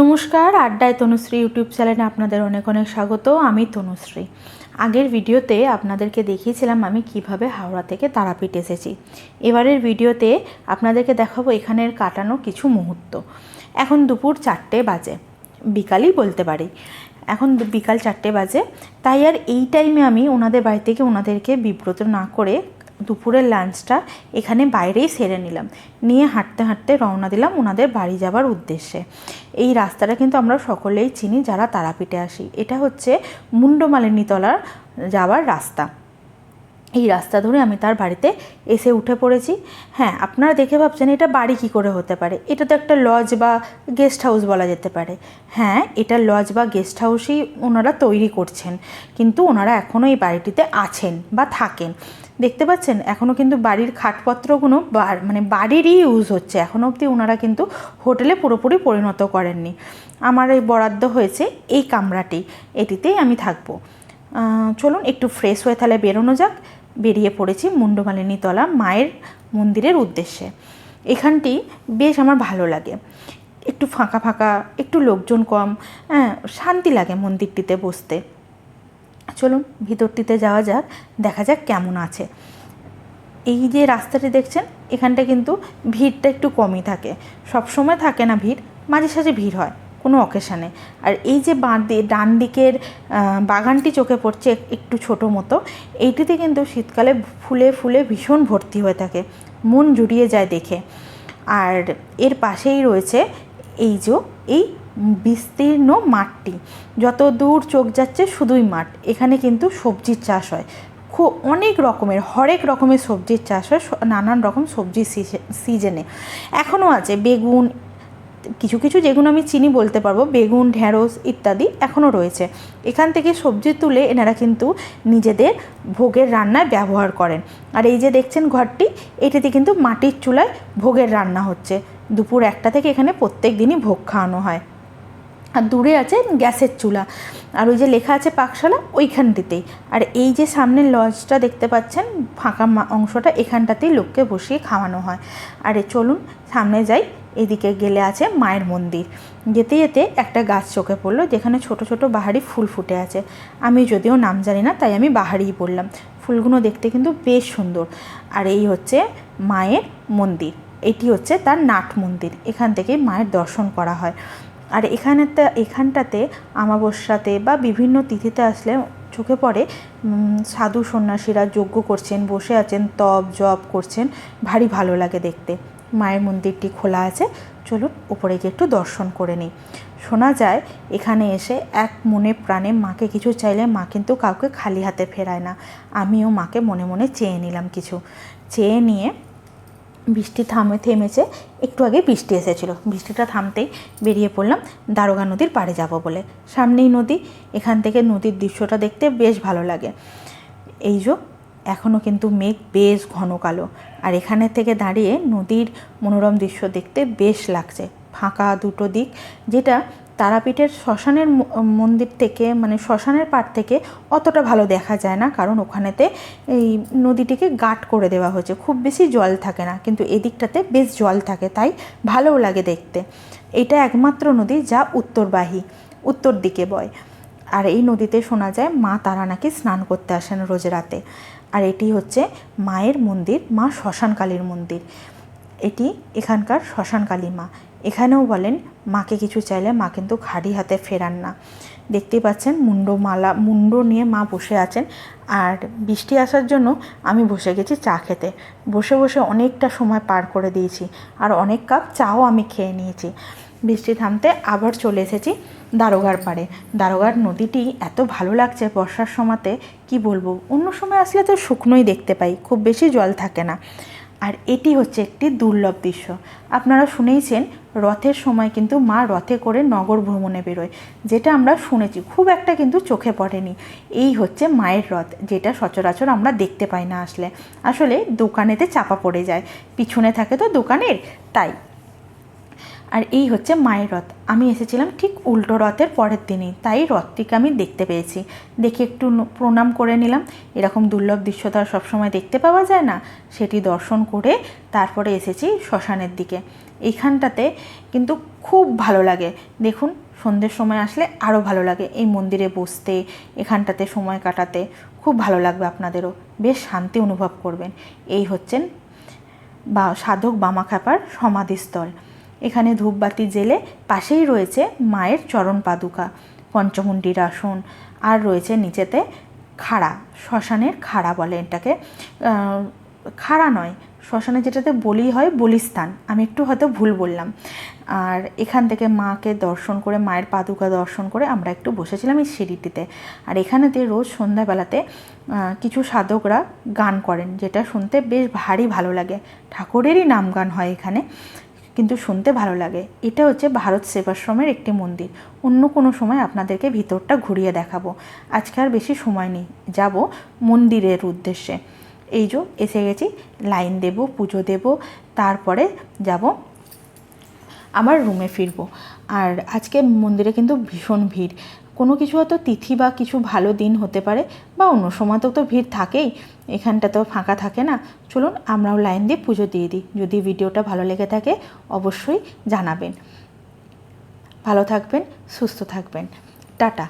নমস্কার, আড্ডায় তনুশ্রী ইউটিউব চ্যানেলে আপনাদের অনেক অনেক স্বাগত, আমি তনুশ্রী। আগের ভিডিওতে আপনাদেরকে দেখিয়েছিলাম আমি কীভাবে হাওড়া থেকে তারাপীঠ এসেছি। এবারের ভিডিওতে আপনাদেরকে দেখাবো এখানের কাটানো কিছু মুহূর্ত। এখন দুপুর চারটে বাজে, বিকালই বলতে পারি। এখন বিকাল চারটে বাজে, তাই আর এই টাইমে আমি ওনাদের বাড়ি থেকে ওনাদেরকে বিব্রত না করে দুপুরের লাঞ্চটা এখানে বাইরেই সেরে নিলাম। নিয়ে হাঁটতে হাঁটতে রওনা দিলাম ওনাদের বাড়ি যাবার উদ্দেশ্যে। এই রাস্তাটা কিন্তু আমরা সকলেই চিনি যারা তারাপীঠে আসি। এটা হচ্ছে মুন্ডমালিনীতলার যাওয়ার রাস্তা। এই রাস্তা ধরে আমি তার বাড়িতে এসে উঠে পড়েছি। হ্যাঁ আপনারা দেখে ভাবছেন এটা বাড়ি কি করে হতে পারে? এটা তো একটা লজ বা গেস্ট হাউস বলা যেতে পারে। হ্যাঁ এটা লজ বা গেস্ট হাউসই ওনারা তৈরি করছেন। কিন্তু ওনারা এখনও এই বাড়িটিতে আছেন বা থাকেন। দেখতে পাচ্ছেন? এখনও কিন্তু বাড়ির খাটপত্রগুলো মানে বাড়িরই ইউজ হচ্ছে। এখনও অবধি ওনারা কিন্তু হোটেলে পুরোপুরি পরিণত করেননি। আমার এই বরাদ্দ হয়েছে এই কামরাটি, এটিতেই আমি থাকব। চলুন একটু ফ্রেশ হয়ে তাহলে বেরোনো যাক। বেরিয়ে পড়েছি মুন্ডমালিনী তলা মায়ের মন্দিরের উদ্দেশ্যে। এখানটি বেশ আমার ভালো লাগে। একটু ফাঁকা ফাঁকা, একটু লোকজন কম হ্যাঁ শান্তি লাগে মন্দিরটিতে বসতে। চলুন ভিতরটিতে যাওয়া যাক, দেখা যাক কেমন আছে। এই যে রাস্তাটি দেখছেন, এখানটা কিন্তু ভিড়টা একটু কমই থাকে। সব সময় থাকে না ভিড়, মাঝে সাঝে ভিড় হয়, কোনো অকেশানে আর এই যে বাঁ দিয়ে ডান দিকের বাগানটি চোখে পড়ছে একটু ছোটো মতো, এইটিতে কিন্তু শীতকালে ফুলে ফুলে ভীষণ ভর্তি হয়ে থাকে, মন জুড়িয়ে যায় দেখে। আর এর পাশেই রয়েছে এই যে, এই বিস্তীর্ণ মাঠটি। যত দূর চোখ যাচ্ছে শুধুই মাঠ। এখানে কিন্তু সবজির চাষ হয়। খুব অনেক রকমের, হরেক রকমের সবজির চাষ হয় নানান রকম সবজি সিজনে। এখনও আছে বেগুন, কিছু কিছু যেগুলো আমি চিনি বলতে পারব, বেগুন ঢ্যাঁড়স ইত্যাদি এখনও রয়েছে। এখান থেকে সবজি তুলে এনারা কিন্তু নিজেদের ভোগের রান্নায় ব্যবহার করেন। আর এই যে দেখছেন ঘরটি, এটিতে কিন্তু মাটির চুলায় ভোগের রান্না হচ্ছে। দুপুর একটা থেকে এখানে প্রত্যেক দিনই ভোগ খাওয়ানো হয়। আর দূরে আছে গ্যাসের চুলা। আর ওই যে লেখা আছে পাকশালা ওইখানটিতেই। আর এই যে সামনের লজটা দেখতে পাচ্ছেন, ফাঁকা অংশটা এখানটাতেই লোককে বসিয়ে খাওয়ানো হয়। আরে চলুন, সামনে যাই, এদিকে গেলে আছে মায়ের মন্দির। যেতে যেতে একটা গাছ চোখে পড়ল, যেখানে ছোট ছোট বাহারি ফুল ফুটে আছে। আমি যদিও নাম জানি না, তাই আমি বাহারিই বললাম। ফুলগুলো দেখতে কিন্তু বেশ সুন্দর। আর এই হচ্ছে মায়ের মন্দির। এটি হচ্ছে তার নাট মন্দির। এখান থেকে মায়ের দর্শন করা হয়। আর এখানেতে, এখানটাতে আমাবস্যাতে বা বিভিন্ন তিথিতে আসলে চোখে পড়ে সাধু সন্ন্যাসীরা যজ্ঞ করছেন, বসে আছেন, তপ, জপ করছেন, ভারী ভালো লাগে দেখতে। মায়ের মন্দিরটি খোলা আছে, চলুন উপরে গিয়ে একটু দর্শন করে নিই। শোনা যায়, এখানে এসে এক মনে প্রাণে মাকে কিছু চাইলে মা কিন্তু কাউকে খালি হাতে ফেরায় না। আমিও মাকে মনে মনে চেয়ে নিলাম কিছু। চেয়ে নিয়ে বৃষ্টি থামে, থেমেছে, একটু আগে বৃষ্টি এসেছিল। বৃষ্টিটা থামতেই বেরিয়ে পড়লাম দারোগা নদীর পাড়ে যাব বলে। সামনেই নদী, এখান থেকে নদীর দৃশ্যটা দেখতে বেশ ভালো লাগে। এই যে এখনও কিন্তু মেঘ বেশ ঘন কালো। আর এখানে থেকে দাঁড়িয়ে নদীর মনোরম দৃশ্য দেখতে বেশ লাগছে। ফাঁকা দুটো দিক, যেটা তারাপীঠের শ্মশানের মন্দির থেকে মানে শ্মশানের পাড় থেকে অতটা ভালো দেখা যায় না, কারণ ওখানেতে এই নদীটিকে গাট করে দেওয়া হয়েছে। খুব বেশি জল থাকে না, কিন্তু এদিকটাতে বেশ জল থাকে, তাই ভালোও লাগে দেখতে। এটা একমাত্র নদী যা উত্তরবাহী, উত্তর দিকে বয়। আর এই নদীতে শোনা যায়, মা তারা নাকি স্নান করতে আসেন রোজ রাতে। আর এটি হচ্ছে মায়ের মন্দির, মা শ্মশানকালীর মন্দির। এটি এখানকার শ্মশানকালী মা। এখানেও বলেন, মাকে কিছু চাইলে মা কিন্তু খালি হাতে ফেরান না। দেখতেই পাচ্ছেন মুন্ড মালা, মুন্ড নিয়ে মা বসে আছেন। আর বৃষ্টি আসার জন্য আমি বসে গেছি চা খেতে। বসে বসে অনেকটা সময় পার করে দিয়েছি আর অনেক কাপ চাও আমি খেয়ে নিয়েছি। বৃষ্টি থামতে আবার চলে এসেছি দারোগার পাড়ে। দারোগার নদীটি এত ভালো লাগছে বর্ষার সময়তে, কি বলব? অন্য সময় আসলে তো শুকনোই দেখতে পাই, খুব বেশি জল থাকে না। আর এটি হচ্ছে একটি দুর্লভ দৃশ্য। আপনারা শুনেইছেন, রথের সময় কিন্তু মা রথে করে নগর ভ্রমণে বেরোয়, যেটা আমরা শুনেছি। খুব একটা কিন্তু চোখে পড়েনি। এই হচ্ছে মায়ের রথ, যেটা সচরাচর আমরা দেখতে পাই না আসলে। আসলে দোকানেতে চাপা পড়ে যায়। পিছনে থাকে তো দোকানের, তাই আর এই হচ্ছে মায়ের রথ। আমি এসেছিলাম ঠিক উল্টো রথের পরের দিনই, তাই রথটিকে আমি দেখতে পেয়েছি। দেখে একটু প্রণাম করে নিলাম। এরকম দুর্লভ দৃশ্য তো আর সবসময় দেখতে পাওয়া যায় না। সেটি দর্শন করে তারপরে এসেছি শ্মশানের দিকে। এইখানটাতে কিন্তু খুব ভালো লাগে। দেখুন, সন্ধ্যের সময় আসলে আরও ভালো লাগে এই মন্দিরে বসতে, এখানটাতে সময় কাটাতে। খুব ভালো লাগবে আপনাদেরও। বেশ শান্তি অনুভব করবেন। এই হচ্ছেন বা, সাধক বামাখ্যাপার সমাধিস্থল। এখানে ধূপবাতি জেলে পাশেই রয়েছে মায়ের চরণ পাদুকা পঞ্চমুণ্ডির আসন। আর রয়েছে নিচেতে খাড়া, শ্মশানের খাড়া বলে এটাকে। খাড়া নয়, শ্মশানে যেটাতে বলি হয় বলিস্থান আমি একটু হয়তো ভুল বললাম। আর এখান থেকে মাকে দর্শন করে, মায়ের পাদুকা দর্শন করে আমরা একটু বসেছিলাম এই সিঁড়িটিতে। আর এখানেতে রোজ সন্ধ্যাবেলাতে কিছু সাধকরা গান করেন, যেটা শুনতে বেশ ভারী ভালো লাগে। ঠাকুরেরই নাম গান হয় এখানে। কিন্তু শুনতে ভালো লাগে। এটা হচ্ছে ভারত সেবাশ্রমের একটি মন্দির। অন্য কোনো সময় আপনাদেরকে ভিতরটা ঘুরিয়ে দেখাবো। আজকে আর বেশি সময় নেই। যাব মন্দিরের উদ্দেশ্যে। এই যে এসে গেছি, লাইন দেব, পুজো দেব, তারপরে যাব আমার রুমে ফিরবো। আর আজকে মন্দিরে কিন্তু ভীষণ ভিড়। কোনো কিছু হয়তো তিথি বা কিছু ভালো দিন হতে পারে, বা অন্য সময় তো তো ভিড় থাকেই, এখানটা তো ফাঁকা থাকে না। চলুন আমরাও লাইন দিয়ে পুজো দিয়ে দিই, যদি ভিডিওটা ভালো লেগে থাকে অবশ্যই জানাবেন। ভালো থাকবেন, সুস্থ থাকবেন। টাটা।